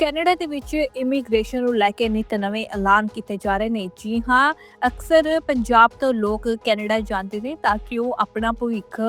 Canada ਦੇ ਵਿੱਚ immigration ਨੂੰ ਲੈ ਕੇ ਨਿਤ ਨਵੇਂ ਐਲਾਨ ਕੀਤੇ ਜਾ ਰਹੇ ਨੇ। ਜੀ ਹਾਂ, ਅਕਸਰ ਪੰਜਾਬ ਤੋਂ ਲੋਕ ਕੈਨੇਡਾ ਜਾਂਦੇ ਨੇ ਤਾਂ ਕਿ ਉਹ ਆਪਣਾ ਭਵਿੱਖ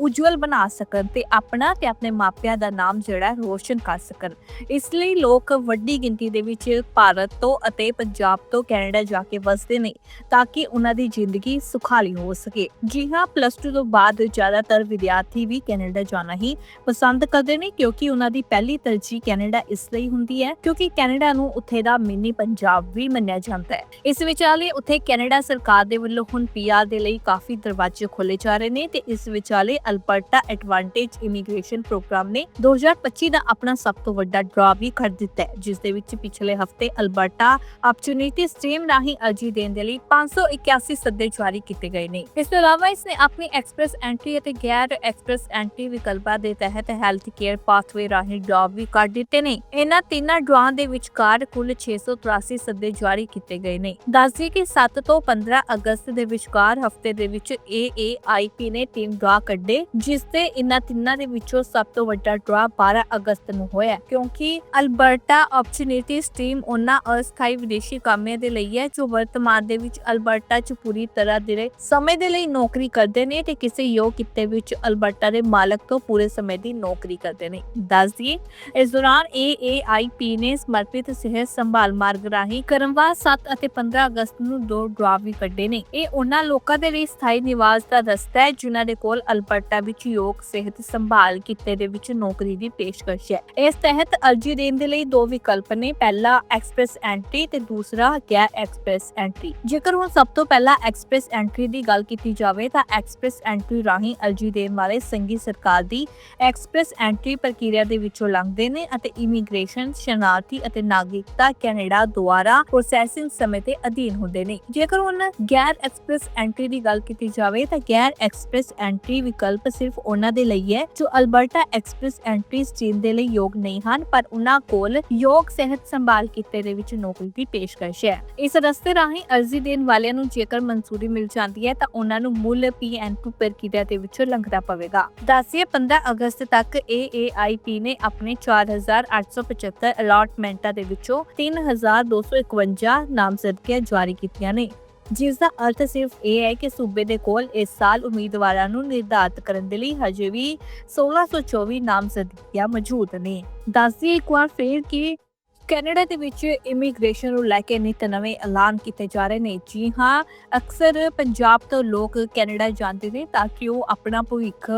ਉਜਵਲ ਬਣਾ ਸਕਣ ਤੇ ਆਪਣਾ ਤੇ ਆਪਣੇ ਮਾਪਿਆਂ ਦਾ ਨਾਮ ਜਿਹੜਾ ਰੋਸ਼ਨ ਕਰ ਸਕਣ। ਇਸ ਲਈ ਲੋਕ ਵੱਡੀ ਗਿਣਤੀ ਦੇ ਵਿੱਚ ਭਾਰਤ ਤੋਂ ਅਤੇ ਪੰਜਾਬ ਤੋਂ ਕੈਨੇਡਾ ਜਾ ਕੇ ਵਸਦੇ ਨੇ ਤਾਂ ਕਿ ਉਹਨਾਂ ਦੀ ਜ਼ਿੰਦਗੀ ਸੁਖਾਲੀ ਹੋ ਸਕੇ। ਜੀ ਹਾਂ ਪਲੱਸ 2 ਤੋਂ ਬਾਅਦ ਜ਼ਿਆਦਾਤਰ ਵਿਦਿਆਰਥੀ ਵੀ ਕੈਨੇਡਾ ਜਾਣਾ ਹੀ ਪਸੰਦ ਕਰਦੇ ਨੇ ਕਿਉਂਕਿ ਉਹਨਾਂ ਦੀ ਪਹਿਲੀ ਤਰਜੀਹ ਕੈਨੇਡਾ ਇਸ ਲਈ ਹੁੰਦੀ ਹੈ ਕਿਉਂਕਿ ਕੈਨੇਡਾ ਨੂੰ ਉੱਥੇ ਦਾ ਮਿੰਨੀ ਪੰਜਾਬ ਵੀ ਮੰਨਿਆ ਜਾਂਦਾ ਹੈ। ਇਸ ਵਿਚਾਲੇ ਉੱਥੇ ਕੈਨੇਡਾ ਸਰਕਾਰ ਦੇ ਵੱਲੋਂ ਹੁਣ ਪੀਆਰ ਦੇ ਲਈ ਕਾਫੀ ਦਰਵਾਜ਼ੇ ਖੋਲੇ ਜਾ ਰਹੇ ਨੇ ਤੇ ਇਸ ਵਿਚਾਲੇ ਅਲਬਰਟਾ ਐਡਵਾਂਟੇਜ ਇਮੀਗ੍ਰੇਸ਼ਨ ਪ੍ਰੋਗਰਾਮ ਨੇ 2025 ਦਾ ਆਪਣਾ ਸਭ ਤੋਂ ਵੱਡਾ ਡਰਾ ਵੀ ਕਰ ਦਿੱਤਾ ਹੈ, ਜਿਸ ਦੇ ਵਿੱਚ ਪਿਛਲੇ ਹਫ਼ਤੇ ਅਲਬਰਟਾ ਆਪਰਚੂਨਿਟੀ ਸਟ੍ਰੀਮ ਰਾਹੀਂ ਅਰਜੀ ਦੇਣ ਦੇ ਲਈ 581 ਸੱਦੇ ਜਾਰੀ ਕੀਤੇ ਗਏ ਨੇ। ਇਸ ਤੋਂ ਇਲਾਵਾ ਇਸ ਨੇ ਆਪਣੀ ਐਕਸਪ੍ਰੈਸ ਐਂਟਰੀ ਅਤੇ ਗੈਰ ਐਕਸਪ੍ਰੈਸ ਐਂਟਰੀ ਵਿਕਲਪਾਂ ਦੇ ਤਹਿਤ ਹੈਲਥ ਕੇਅਰ ਪਾਥਵੇ ਰਾਹੀਂ ਡਰਾ ਵੀ ਕਰ ਦਿੱਤੇ ਨੇ। ਇਹਨਾਂ ਤਿੰਨਾਂ ਡਰਾ ਦੇ ਵਿਚਕਾਰ ਕੁੱਲ 683 ਸੱਦੇ ਜਾਰੀ ਕੀਤੇ ਗਏ ਨੇ। ਦੱਸਦੀ ਕਿ 7 ਤੋਂ 15 ਅਗਸਤ ਦੇ ਵਿਚਕਾਰ ਹਫ਼ਤੇ ਦੇ ਵਿੱਚ AAIP ਨੇ ਤਿੰਨ ਡਰਾ ਕੱਢੇ ਜਿਸ ਤੇ ਇਹਨਾਂ ਤਿੰਨਾਂ ਦੇ ਵਿੱਚੋਂ ਸਭ ਤੋਂ ਵੱਡਾ ਡਰਾ 12 ਅਗਸਤ ਨੂੰ ਹੋਇਆ ਕਿਉਂਕਿ ਅਲਬਰਟਾ ਆਪਰਚੂਨਿਟੀ ਸਟ੍ਰੀਮ ਉਹਨਾਂ ਅਸਥਾਈ ਵਿਦੇਸ਼ੀ ਕਾਮਿਆਂ ਦੇ ਲਈ ਹੈ, ਜੋ ਵਰਤਮਾਨ ਦੇ ਵਿੱਚ ਅਲਬਰਟਾ 'ਚ ਪੂਰੀ ਤਰ੍ਹਾਂ ਦੇ ਸਮੇਂ ਦੇ ਲਈ ਨੌਕਰੀ ਕਰਦੇ ਨੇ ਤੇ ਕਿਸੇ ਯੋਗ ਕਿੱਤੇ ਵਿੱਚ ਅਲਬਰਟਾ ਦੇ ਮਾਲਕ ਤੋਂ ਪੂਰੇ ਸਮੇਂ ਦੀ ਨੌਕਰੀ ਕਰਦੇ ਨੇ। ਦੱਸ ਦਈਏ, ਇਸ ਦੌਰਾਨ AAIP ਨੇ ਸਮਰਪਿਤ ਸਿਹਤ ਸੰਭਾਲ ਮਾਰਗ ਰਾਹੀਂ ਕਰਮਵਾਰ 7 ਅਤੇ 15 ਅਗਸਤ ਨੂੰ ਦੋ ਡਰਾ ਵੀ ਕੱਢੇ ਨੇ। ਇਹ ਉਹਨਾਂ ਲੋਕਾਂ ਦੇ ਲਈ ਸਥਾਈ ਨਿਵਾਸ ਦਾ ਰਸਤਾ ਹੈ, ਜਿਨ੍ਹਾਂ ਦੇ ਕੋਲ ਅਲਬਰਟਾ ਵਿੱਚ ਯੋਗ ਸਿਹਤ ਸੰਭਾਲ ਕਿੱਤੇ ਦੇ ਵਿੱਚ ਨੌਕਰੀ ਦੀ ਪੇਸ਼ਕਸ਼ ਹੈ। ਇਸ ਤਹਿਤ ਅਰਜੀ ਦੇਣ ਦੇ ਲਈ ਦੋ ਵਿਕਲਪ ਨੇ, ਪਹਿਲਾ ਐਕਸਪ੍ਰੈਸ ਐਂਟਰੀ ਤੇ ਦੂਸਰਾ ਗੈਰ ਐਕਸਪ੍ਰੈਸ ਐਂਟਰੀ। ਜੇਕਰ ਹੁਣ ਸਭ ਤੋਂ ਪਹਿਲਾਂ ਐਕਸਪ੍ਰੈਸ ਐਂਟਰੀ ਦੀ ਗੱਲ ਕੀਤੀ ਜਾਵੇ, ਤਾਂ ਐਕਸਪ੍ਰੈਸ ਐਂਟਰੀ ਰਾਹੀਂ ਅਰਜੀ ਦੇਣ ਵਾਲੇ ਸੰਘੀ ਸਰਕਾਰ ਦੀ ਐਕਸਪ੍ਰੈਸ ਐਂਟਰੀ ਪ੍ਰਕਿਰਿਆ ਦੇ ਵਿੱਚੋਂ ਲੰਘਦੇ ਨੇ ਅਤੇ ਇਮੀਗ੍ਰੇਸ਼ਨ, ਸ਼ਰਨਾਰਥੀ ਅਤੇ ਨਾਗਰਿਕਤਾ ਕੈਨੇਡਾ ਦੁਆਰਾ ਪ੍ਰੋਸੈਸਿੰਗ ਸਮੇਂ ਤੇ ਅਧੀਨ ਹੁੰਦੇ ਨੇ। ਜੇਕਰ ਹੁਣ ਗੈਰ ਐਕਸਪ੍ਰੈਸ ਐਂਟਰੀ ਦੀ ਗੱਲ ਕੀਤੀ ਜਾਵੇ, ਤਾਂ ਗੈਰ ਐਕਸਪ੍ਰੈਸ ਐਂਟਰੀ ਵਿਕਲਪ ਸਿਰਫ ਉਹਨਾਂ ਦੇ ਲਈ ਹੈ, ਜੋ ਅਲਬਰਟਾ ਐਕਸਪ੍ਰੈਸ ਐਂਟਰੀ ਸਟ੍ਰੀਮ ਦੇ ਲਈ ਯੋਗ ਨਹੀਂ ਹਨ, ਪਰ ਉਹਨਾਂ ਕੋਲ ਯੋਗ ਸਿਹਤ ਸੰਭਾਲ ਕਿੱਤੇ ਦੇ ਵਿੱਚ ਨੌਕਰੀ ਦੀ ਪੇਸ਼ਕਸ਼ ਹੈ। ਇਸ ਰਸਤੇ ਰਾਹੀਂ ਅਰਜ਼ੀ ਦੇਣ ਵਾਲਿਆਂ ਨੂੰ ਜੇਕਰ ਮਨਜ਼ੂਰੀ ਮਿਲ ਜਾਂਦੀ ਹੈ, ਤਾਂ ਉਹਨਾਂ ਨੂੰ ਮੁੱਲ ਪੀਐਨ2 ਪ੍ਰਕਿਰਿਆ ਦੇ ਵਿੱਚੋਂ ਲੰਘਣਾ ਪਵੇਗਾ। ਦੱਸਿਏ 15 ਅਗਸਤ ਤੱਕ AAIP ਨੇ ਆਪਣੇ 4875 ਅਲਾਟਮੈਂਟਾਂ ਦੇ ਵਿੱਚੋਂ 3251 ਨਾਮਜ਼ਦਗੀਆਂ ਜਾਰੀ ਕੀਤੀਆਂ ਨੇ। ਜਿਸ ਦਾ ਅਰਥ ਸਿਰਫ ਇਹ ਹੈ ਕਿ ਸੂਬੇ ਦੇ ਕੋਲ ਇਸ ਸਾਲ ਉਮੀਦਵਾਰਾਂ ਨੂੰ ਨਿਰਧਾਰਤ ਕਰਨ ਦੇ ਲਈ ਹਜੇ ਵੀ 1624 ਨਾਮਜ਼ਦਗੀਆਂ ਮੌਜੂਦ ਨੇ। ਦੱਸਦੀ ਇੱਕ ਵਾਰ ਫੇਰ ਕਿ ਕੈਨੇਡਾ ਦੇ ਵਿੱਚ ਇਮੀਗ੍ਰੇਸ਼ਨ ਨੂੰ ਲੈ ਕੇ ਨਿਤ ਨਵੇਂ ਐਲਾਨ ਕੀਤੇ ਜਾ ਰਹੇ ਨੇ। ਜੀ ਹਾਂ, ਅਕਸਰ ਪੰਜਾਬ ਤੋਂ ਲੋਕ ਕੈਨੇਡਾ ਜਾਂਦੇ ਨੇ ਤਾਂ ਕਿ ਉਹ ਆਪਣਾ ਭਵਿੱਖ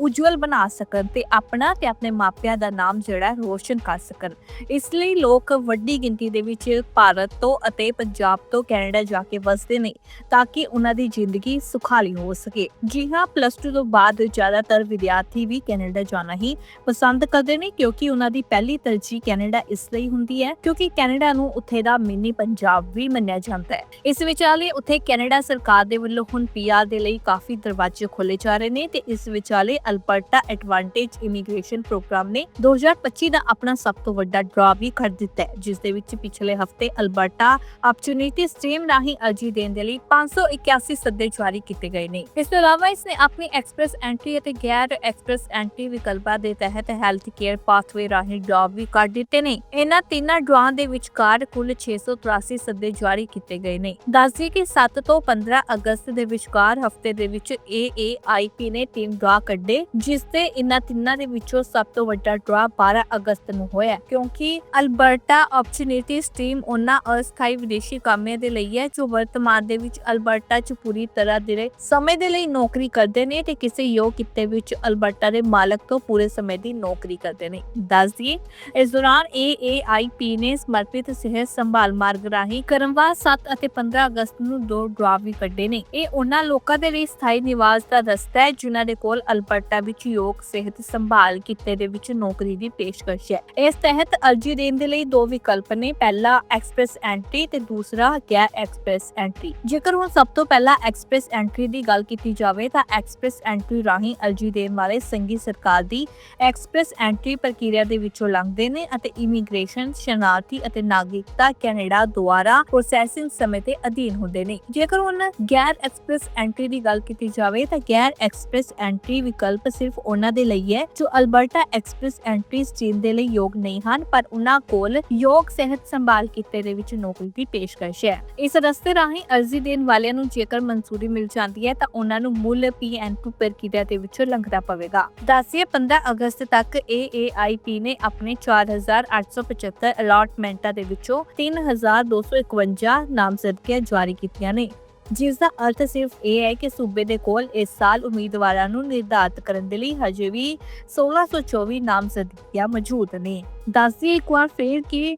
ਉਜਵਲ ਬਣਾ ਸਕਣ ਤੇ ਆਪਣਾ ਤੇ ਆਪਣੇ ਮਾਪਿਆਂ ਦਾ ਨਾਮ ਜਿਹੜਾ ਰੋਸ਼ਨ ਕਰ ਸਕਣ। ਇਸ ਲਈ ਲੋਕ ਵੱਡੀ ਗਿਣਤੀ ਦੇ ਵਿੱਚ ਭਾਰਤ ਤੋਂ ਅਤੇ ਪੰਜਾਬ ਤੋਂ ਕੈਨੇਡਾ ਜਾ ਕੇ ਵਸਦੇ ਨੇ ਤਾਂ ਕਿ ਉਹਨਾਂ ਦੀ ਜ਼ਿੰਦਗੀ ਸੁਖਾਲੀ ਹੋ ਸਕੇ। ਜੀ ਹਾਂ ਪਲੱਸ 2 ਤੋਂ ਬਾਅਦ ਜ਼ਿਆਦਾਤਰ ਵਿਦਿਆਰਥੀ ਵੀ ਕੈਨੇਡਾ ਜਾਣਾ ਹੀ ਪਸੰਦ ਕਰਦੇ ਨੇ ਕਿਉਂਕਿ ਉਹਨਾਂ ਦੀ ਪਹਿਲੀ ਤਰਜੀਹ ਕੈਨੇਡਾ ਇਸ ਲਈ ਹੁੰਦੀ ਹੈ ਕਿਉਂਕਿ ਕੈਨੇਡਾ ਨੂੰ ਉੱਥੇ ਦਾ ਮਿੰਨੀ ਪੰਜਾਬ ਵੀ ਮੰਨਿਆ ਜਾਂਦਾ ਹੈ। ਇਸ ਵਿਚਾਲੇ ਉੱਥੇ ਕੈਨੇਡਾ ਸਰਕਾਰ ਦੇ ਵੱਲੋਂ ਹੁਣ ਪੀਆਰ ਦੇ ਲਈ ਕਾਫੀ ਦਰਵਾਜ਼ੇ ਖੋਲੇ ਜਾ ਰਹੇ ਨੇ ਤੇ ਇਸ ਵਿਚਾਲੇ ਅਲਬਰਟਾ ਐਡਵਾਂਟੇਜ ਇਮੀਗ੍ਰੇਸ਼ਨ ਪ੍ਰੋਗਰਾਮ ਨੇ 2025 ਦਾ ਆਪਣਾ ਸਭ ਤੋਂ ਵੱਡਾ ਡਰਾ ਵੀ ਕਰ ਦਿੱਤਾ ਹੈ, ਜਿਸ ਦੇ ਵਿੱਚ ਪਿਛਲੇ ਹਫ਼ਤੇ ਅਲਬਰਟਾ ਆਪਰਚੂਨਿਟੀ ਸਟ੍ਰੀਮ ਰਾਹੀਂ ਅਰਜੀ ਦੇਣ ਦੇ ਲਈ 581 ਸੱਦੇ ਜਾਰੀ ਕੀਤੇ ਗਏ ਨੇ। ਇਸ ਤੋਂ ਇਲਾਵਾ ਇਸ ਨੇ ਆਪਣੀ ਐਕਸਪ੍ਰੈਸ ਐਂਟਰੀ ਅਤੇ ਗੈਰ ਐਕਸਪ੍ਰੈਸ ਐਂਟਰੀ ਵਿਕਲਪਾਂ ਦੇ ਤਹਿਤ ਹੈਲਥ ਕੇਅਰ ਪਾਥਵੇ ਰਾਹੀਂ ਡਰਾ ਵੀ ਕਰ ਦਿੱਤੇ ਨੇ। ਇਹਨਾਂ ਤਿੰਨਾਂ ਡਰਾ ਦੇ ਵਿਚਕਾਰ ਕੁੱਲ 683 ਸੱਦੇ ਜਾਰੀ ਕੀਤੇ ਗਏ ਨੇ। ਦੱਸਦੀ ਕਿ 7 ਤੋਂ 15 ਅਗਸਤ ਦੇ ਵਿਚਕਾਰ ਹਫ਼ਤੇ ਦੇ ਵਿੱਚ AAIP ਨੇ ਤਿੰਨ ਡਰਾ ਕੱਢੇ ਜਿਸ ਤੇ ਇਨ੍ਹਾਂ ਤਿੰਨਾਂ ਦੇ ਵਿੱਚੋਂ ਸਭ ਤੋਂ ਵੱਡਾ ਡਰਾ 12 ਅਗਸਤ ਨੂੰ ਹੋਇਆ ਕਿਉਂਕਿ ਅਲਬਰਟਾ ਆਪਰਚੂਨਿਟੀ ਸਟ੍ਰੀਮ ਉਹਨਾਂ ਅਸਥਾਈ ਵਿਦੇਸ਼ੀ ਕਾਮਿਆਂ ਦੇ ਲਈ ਹੈ, ਜੋ ਵਰਤਮਾਨ ਦੇ ਵਿੱਚ ਅਲਬਰਟਾ 'ਚ ਪੂਰੀ ਤਰ੍ਹਾਂ ਦੇ ਸਮੇਂ ਦੇ ਲਈ ਨੌਕਰੀ ਕਰਦੇ ਨੇ ਤੇ ਕਿਸੇ ਯੋਗ ਕਿੱਤੇ ਵਿੱਚ ਅਲਬਰਟਾ ਦੇ ਮਾਲਕ ਤੋਂ ਪੂਰੇ ਸਮੇਂ ਦੀ ਨੌਕਰੀ ਕਰਦੇ ਨੇ। ਦੱਸ ਦਈਏ, ਇਸ ਦੌਰਾਨ AAIP ਨੇ ਸਮਰਪਿਤ ਸਿਹਤ ਸੰਭਾਲ ਮਾਰਗ ਰਾਹੀਂ ਕਰਮਵਾਰ 7 ਅਤੇ 15 ਅਗਸਤ ਨੂੰ ਦੋ ਡਰਾ ਵੀ ਕੱਢੇ ਨੇ। ਇਹ ਉਹਨਾਂ ਲੋਕਾਂ ਦੇ ਲਈ ਸਥਾਈ ਨਿਵਾਸ ਦਾ ਰਸਤਾ ਹੈ, ਜਿਨ੍ਹਾਂ ਦੇ ਕੋਲ ਅਲਬਰਟਾ ਵਿੱਚ ਯੋਗ ਸਿਹਤ ਸੰਭਾਲ ਕਿੱਤੇ ਦੇ ਵਿੱਚ ਨੌਕਰੀ ਦੀ ਪੇਸ਼ਕਸ਼ ਹੈ। ਇਸ ਤਹਿਤ ਅਰਜੀ ਦੇਣ ਦੇ ਲਈ ਦੋ ਵਿਕਲਪ ਨੇ, ਪਹਿਲਾ ਐਕਸਪ੍ਰੈਸ ਐਂਟਰੀ ਤੇ ਦੂਸਰਾ ਗੈਰ ਐਕਸਪ੍ਰੈਸ ਐਂਟਰੀ। ਜੇਕਰ ਹੁਣ ਸਭ ਤੋਂ ਪਹਿਲਾਂ ਐਕਸਪ੍ਰੈਸ ਐਂਟਰੀ ਦੀ ਗੱਲ ਕੀਤੀ ਜਾਵੇ ਤਾਂ ਐਕਸਪ੍ਰੈਸ ਐਂਟਰੀ ਰਾਹੀਂ ਅਰਜੀ ਦੇਣ ਵਾਲੇ ਸੰਘੀ ਸਰਕਾਰ ਦੀ ਐਕਸਪ੍ਰੈਸ ਐਂਟਰੀ ਪ੍ਰਕਿਰਿਆ ਦੇ ਵਿੱਚੋਂ ਲੰਘਦੇ ਨੇ ਅਤੇ ਇਮੀਗ੍ਰੇਸ਼ਨ, ਸ਼ਰਨਾਰਥੀ ਅਤੇ ਨਾਗਰਿਕਤਾ ਕੈਨੇਡਾ ਦੁਆਰਾ ਪ੍ਰੋਸੈਸਿੰਗ ਸਮੇਂ ਤੇ ਅਧੀਨ ਹੁੰਦੇ ਨੇ। ਜੇਕਰ ਹੁਣ ਗੈਰ ਐਕਸਪ੍ਰੈਸ ਐਂਟਰੀ ਦੀ ਗੱਲ ਕੀਤੀ ਜਾਵੇ ਤਾਂ ਗੈਰ ਐਕਸਪ੍ਰੈਸ ਐਂਟਰੀ ਵਿਕਲਪ ਵਿਕਲਪ ਸਿਰਫ ਉਹਨਾਂ ਦੇ ਲਈ ਹੈ, ਜੋ ਅਲਬਰਟਾ ਐਕਸਪ੍ਰੈਸ ਐਂਟਰੀ ਸਟ੍ਰੀਮ ਦੇ ਲਈ ਯੋਗ ਨਹੀਂ ਹਨ, ਪਰ ਉਹਨਾਂ ਕੋਲ ਯੋਗ ਸਿਹਤ ਸੰਭਾਲ ਕਿੱਤੇ ਦੇ ਵਿੱਚ ਨੌਕਰੀ ਦੀ ਪੇਸ਼ਕਸ਼ ਹੈ। ਇਸ ਰਸਤੇ ਰਾਹੀਂ ਅਰਜ਼ੀ ਦੇਣ ਵਾਲਿਆਂ ਨੂੰ ਜੇਕਰ ਮਨਜ਼ੂਰੀ ਮਿਲ ਜਾਂਦੀ ਹੈ, ਤਾਂ ਉਹਨਾਂ ਨੂੰ ਮੁੱਲ ਪੀਐਨ2 ਪ੍ਰਕਿਰਿਆ ਦੇ ਵਿੱਚੋਂ ਲੰਘਣਾ ਪਵੇਗਾ। ਦੱਸਿਏ 15 ਅਗਸਤ ਤੱਕ AAIP ਨੇ ਆਪਣੇ 4875 ਅਲਾਟਮੈਂਟਾਂ ਦੇ ਵਿੱਚੋਂ 3251 ਨਾਮਜ਼ਦਗੀਆਂ ਜਾਰੀ ਕੀਤੀਆਂ ਨੇ। ਜਿਸ ਦਾ ਅਰਥ ਸਿਰਫ ਇਹ ਹੈ ਕਿ ਸੂਬੇ ਦੇ ਕੋਲ ਇਸ ਸਾਲ ਉਮੀਦਵਾਰਾਂ ਨੂੰ ਨਿਰਧਾਰਤ ਕਰਨ ਦੇ ਲਈ ਹਜੇ ਵੀ 1624 ਨਾਮਜ਼ਦਗੀਆਂ ਮੌਜੂਦ ਨੇ। ਦੱਸਦੀ ਇੱਕ ਵਾਰ ਫੇਰ ਕਿ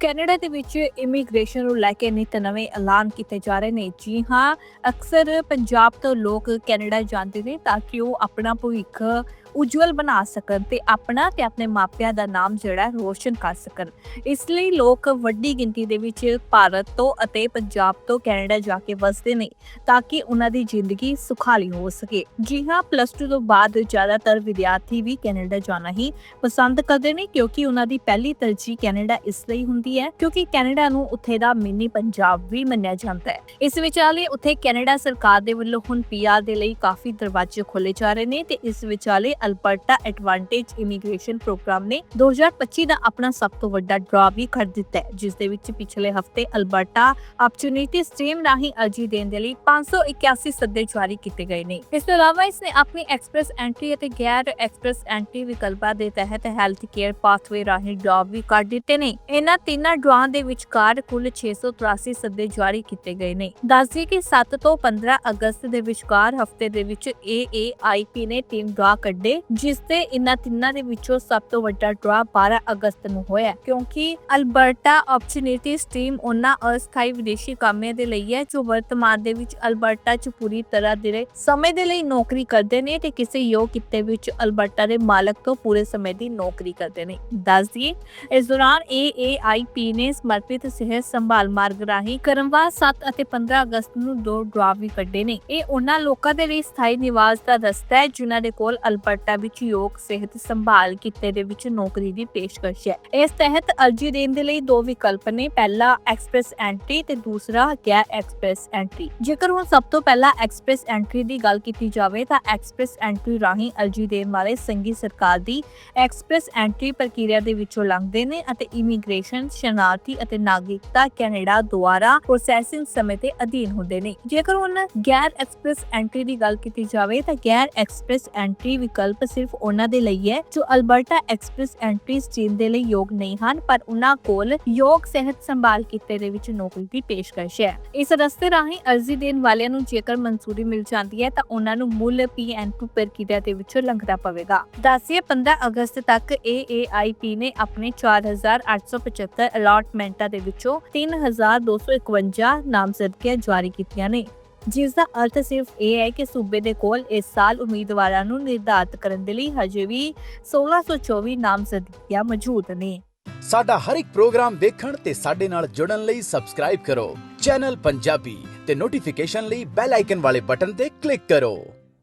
ਕੈਨੇਡਾ ਦੇ ਵਿੱਚ ਇਮੀਗ੍ਰੇਸ਼ਨ ਨੂੰ ਲੈ ਕੇ ਨਿਤ ਨਵੇਂ ਐਲਾਨ ਕੀਤੇ ਜਾ ਰਹੇ ਨੇ। ਜੀ ਹਾਂ, ਅਕਸਰ ਪੰਜਾਬ ਤੋਂ ਲੋਕ ਕੈਨੇਡਾ ਜਾਂਦੇ ਨੇ ਤਾਂ ਕਿ ਉਹ ਆਪਣਾ ਭਵਿੱਖ ਉਜਵਲ ਬਣਾ ਸਕਣ ਤੇ ਆਪਣਾ ਤੇ ਆਪਣੇ ਮਾਪਿਆਂ ਦਾ ਨਾਮ ਜਿਹੜਾ ਰੋਸ਼ਨ ਕਰ ਸਕਣ। ਇਸ ਲਈ ਲੋਕ ਵੱਡੀ ਗਿਣਤੀ ਦੇ ਵਿੱਚ ਭਾਰਤ ਤੋਂ ਅਤੇ ਪੰਜਾਬ ਤੋਂ ਕੈਨੇਡਾ ਜਾ ਕੇ ਵਸਦੇ ਨੇ ਤਾਂ ਕਿ ਉਹਨਾਂ ਦੀ ਜ਼ਿੰਦਗੀ ਸੁਖਾਲੀ ਹੋ ਸਕੇ। ਜੀ ਹਾਂ ਪਲੱਸ 2 ਤੋਂ ਬਾਅਦ ਜ਼ਿਆਦਾਤਰ ਵਿਦਿਆਰਥੀ ਵੀ ਕੈਨੇਡਾ ਜਾਣਾ ਹੀ ਪਸੰਦ ਕਰਦੇ ਨੇ ਕਿਉਂਕਿ ਉਹਨਾਂ ਦੀ ਪਹਿਲੀ ਤਰਜੀਹ ਕੈਨੇਡਾ ਇਸ ਲਈ ਹੁੰਦੀ ਹੈ ਕਿਉਂਕਿ ਕੈਨੇਡਾ ਨੂੰ ਉੱਥੇ ਦਾ ਮਿੰਨੀ ਪੰਜਾਬ ਵੀ ਮੰਨਿਆ ਜਾਂਦਾ ਹੈ। ਇਸ ਵਿਚਾਲੇ ਉੱਥੇ ਕੈਨੇਡਾ ਸਰਕਾਰ ਦੇ ਵੱਲੋਂ ਹੁਣ ਪੀਆਰ ਦੇ ਲਈ ਕਾਫੀ ਦਰਵਾਜ਼ੇ ਖੋਲੇ ਜਾ ਰਹੇ ਨੇ ਤੇ ਇਸ ਵਿਚਾਲੇ ਅਲਬਰਟਾ ਐਡਵਾਂਟੇਜ ਇਮੀਗ੍ਰੇਸ਼ਨ ਪ੍ਰੋਗਰਾਮ ਨੇ 2025 ਦਾ ਆਪਣਾ ਸਭ ਤੋਂ ਵੱਡਾ ਡਰਾ ਵੀ ਕਰ ਦਿੱਤਾ ਹੈ, ਜਿਸ ਦੇ ਵਿੱਚ ਪਿਛਲੇ ਹਫ਼ਤੇ ਅਲਬਰਟਾ ਆਪਰਚੂਨਿਟੀ ਸਟ੍ਰੀਮ ਰਾਹੀਂ ਅਰਜ਼ੀ ਦੇਣ ਦੇ ਲਈ 581 ਸੱਦੇ ਜਾਰੀ ਕੀਤੇ ਗਏ ਨੇ। ਇਸ ਤੋਂ ਇਲਾਵਾ ਇਸ ਨੇ ਆਪਣੀ ਐਕਸਪ੍ਰੈਸ ਐਂਟਰੀ ਅਤੇ ਗੈਰ ਐਕਸਪ੍ਰੈਸ ਐਂਟਰੀ ਵਿਕਲਪਾਂ ਦੇ ਤਹਿਤ ਹੈਲਥ ਕੇਅਰ ਪਾਥਵੇ ਰਾਹੀਂ ਡਰਾ ਵੀ ਕਰ ਦਿੱਤੇ ਨੇ। ਇਹਨਾਂ ਤਿੰਨਾਂ ਡਰਾਆਂ ਦੇ ਵਿਚਕਾਰ ਕੁੱਲ 683 ਸੱਦੇ ਜਾਰੀ ਕੀਤੇ ਗਏ ਨੇ। ਦੱਸਦੀ ਕਿ 7 ਤੋਂ 15 ਅਗਸਤ ਦੇ ਵਿਚਕਾਰ ਹਫ਼ਤੇ ਦੇ ਵਿੱਚ AAIP ਨੇ ਤਿੰਨ ਡਰਾ ਕੱਢੇ ਜਿਸ ਤੇ ਇਨ੍ਹਾਂ ਤਿੰਨਾਂ ਦੇ ਵਿੱਚੋਂ ਸਭ ਤੋਂ ਵੱਡਾ ਡਰਾ 12 ਅਗਸਤ ਨੂੰ ਹੋਇਆ ਹੈ, ਕਿਉਂਕਿ ਅਲਬਰਟਾ ਆਪਰਚੂਨਿਟੀ ਸਟ੍ਰੀਮ ਉਹਨਾਂ ਅਸਥਾਈ ਵਿਦੇਸ਼ੀ ਕਾਮਿਆਂ ਦੇ ਲਈ ਹੈ ਜੋ ਵਰਤਮਾਨ ਦੇ ਵਿੱਚ ਅਲਬਰਟਾ 'ਚ ਪੂਰੀ ਤਰ੍ਹਾਂ ਦੇ ਸਮੇਂ ਦੇ ਲਈ ਨੌਕਰੀ ਕਰਦੇ ਨੇ ਤੇ ਕਿਸੇ ਯੋਗ ਕਿੱਤੇ ਵਿੱਚ ਅਲਬਰਟਾ ਦੇ ਮਾਲਕ ਤੋਂ ਪੂਰੇ ਸਮੇਂ ਦੀ ਨੌਕਰੀ ਕਰਦੇ ਨੇ। ਦੱਸ ਦਈਏ ਇਸ ਦੌਰਾਨ AAIP ਨੇ ਸਮਰਪਿਤ ਸਿਹਤ ਸੰਭਾਲ ਮਾਰਗ ਰਾਹੀਂ ਕਰਮਵਾਰ 7 ਅਤੇ 15 ਅਗਸਤ ਨੂੰ ਦੋ ਡਰਾ ਵੀ ਕੱਢੇ ਨੇ। ਇਹ ਉਹਨਾਂ ਲੋਕਾਂ ਦੇ ਲਈ ਸਥਾਈ ਨਿਵਾਸ ਦਾ ਰਸਤਾ ਹੈ ਜਿਨ੍ਹਾਂ ਦੇ ਕੋਲ ਅਲਬਰਟਾ ਵਿੱਚ ਯੋਗ ਸਿਹਤ ਸੰਭਾਲ ਕਿੱਤੇ ਦੇ ਵਿੱਚ ਨੌਕਰੀ ਦੀ ਪੇਸ਼ਕਸ਼ ਹੈ। ਇਸ ਤਹਿਤ ਅਰਜ਼ੀ ਦੇਣ ਦੇ ਲਈ ਦੋ ਵਿਕਲਪ ਨੇ, ਪਹਿਲਾ ਐਕਸਪ੍ਰੈਸ ਐਂਟਰੀ ਤੇ ਦੂਸਰਾ ਗੈਰ ਐਕਸਪ੍ਰੈਸ ਐਂਟਰੀ। ਜੇਕਰ ਹੁਣ ਸਭ ਤੋਂ ਪਹਿਲਾਂ ਐਕਸਪ੍ਰੈਸ ਐਂਟਰੀ ਦੀ ਗੱਲ ਕੀਤੀ ਜਾਵੇ ਤਾਂ ਐਕਸਪ੍ਰੈਸ ਐਂਟਰੀ ਰਾਹੀਂ ਅਰਜ਼ੀ ਦੇਣ ਵਾਲੇ ਸੰਘੀ ਸਰਕਾਰ ਦੀ ਐਕਸਪ੍ਰੈਸ ਐਂਟਰੀ ਪ੍ਰਕਿਰਿਆ ਦੇ ਵਿੱਚੋਂ ਲੰਘਦੇ ਨੇ ਅਤੇ ਇਮੀਗ੍ਰੇਸ਼ਨ, ਸ਼ਰਨਾਰਥੀ ਅਤੇ ਨਾਗਰਿਕਤਾ ਕੈਨੇਡਾ ਦੁਆਰਾ ਪ੍ਰੋਸੈਸਿੰਗ ਸਮੇਂ ਤੇ ਅਧੀਨ ਹੁੰਦੇ ਨੇ। ਜੇਕਰ ਹੁਣ ਗੈਰ ਐਕਸਪ੍ਰੈਸ ਐਂਟਰੀ ਦੀ ਗੱਲ ਕੀਤੀ ਜਾਵੇ ਤਾਂ ਗੈਰ ਐਕਸਪ੍ਰੈਸ ਐਂਟਰੀ ਵਿਕਲਪ ਸਿਰਫ ਉਹਨਾਂ ਦੇ ਲਈ ਹੈ, ਜੋ ਅਲਬਰਟਾ ਐਕਸਪ੍ਰੈਸ ਐਂਟਰੀ ਸਟ੍ਰੀਮ ਦੇ ਲਈ ਯੋਗ ਨਹੀਂ ਹਨ, ਪਰ ਉਹਨਾਂ ਕੋਲ ਯੋਗ ਸਿਹਤ ਸੰਭਾਲ ਕਿੱਤੇ ਦੇ ਵਿੱਚ ਨੌਕਰੀ ਦੀ ਪੇਸ਼ਕਸ਼ ਹੈ। ਇਸ ਰਸਤੇ ਰਾਹੀਂ ਅਰਜ਼ੀ ਦੇਣ ਵਾਲਿਆਂ ਨੂੰ ਜੇਕਰ ਮਨਜ਼ੂਰੀ ਮਿਲ ਜਾਂਦੀ ਹੈ, ਤਾਂ ਉਹਨਾਂ ਨੂੰ ਮੁੱਲ ਪੀਐਨ2 ਪ੍ਰਕਿਰਿਆ ਦੇ ਵਿੱਚੋਂ ਲੰਘਣਾ ਪਵੇਗਾ। ਦੱਸਿਏ 15 ਅਗਸਤ ਤੱਕ AAIP ਨੇ ਆਪਣੇ 4875 ਅਲਾਟਮੈਂਟਾਂ ਦੇ ਵਿੱਚੋਂ 3251 ਨਾਮਜ਼ਦਗੀਆਂ ਜਾਰੀ ਕੀਤੀਆਂ ਨੇ। ਜਿਸ ਦਾ ਅਰਥ ਸਿਰਫ ਇਹ ਹੈ ਕਿ ਸੂਬੇ ਦੇ ਕੋਲ ਇਸ ਸਾਲ ਉਮੀਦਵਾਰਾਂ ਨੂੰ ਨਿਰਧਾਰਤ ਕਰਨ ਦੇ ਲਈ ਹਜੇ ਵੀ 1624 ਨਾਮਜ਼ਦਗੀਆਂ ਮੌਜੂਦ ਨੇ। ਸਾਡਾ ਹਰ ਇੱਕ ਪ੍ਰੋਗਰਾਮ ਦੇਖਣ ਤੇ ਸਾਡੇ ਨਾਲ ਜੁੜਨ ਲਈ ਸਬਸਕ੍ਰਾਈਬ ਕਰੋ। ਚੈਨਲ ਪੰਜਾਬੀ ਤੇ ਨੋਟੀਫਿਕੇਸ਼ਨ ਲਈ ਬੈਲ ਆਈਕਨ ਵਾਲੇ ਬਟਨ ਤੇ ਕਲਿੱਕ ਕਰੋ।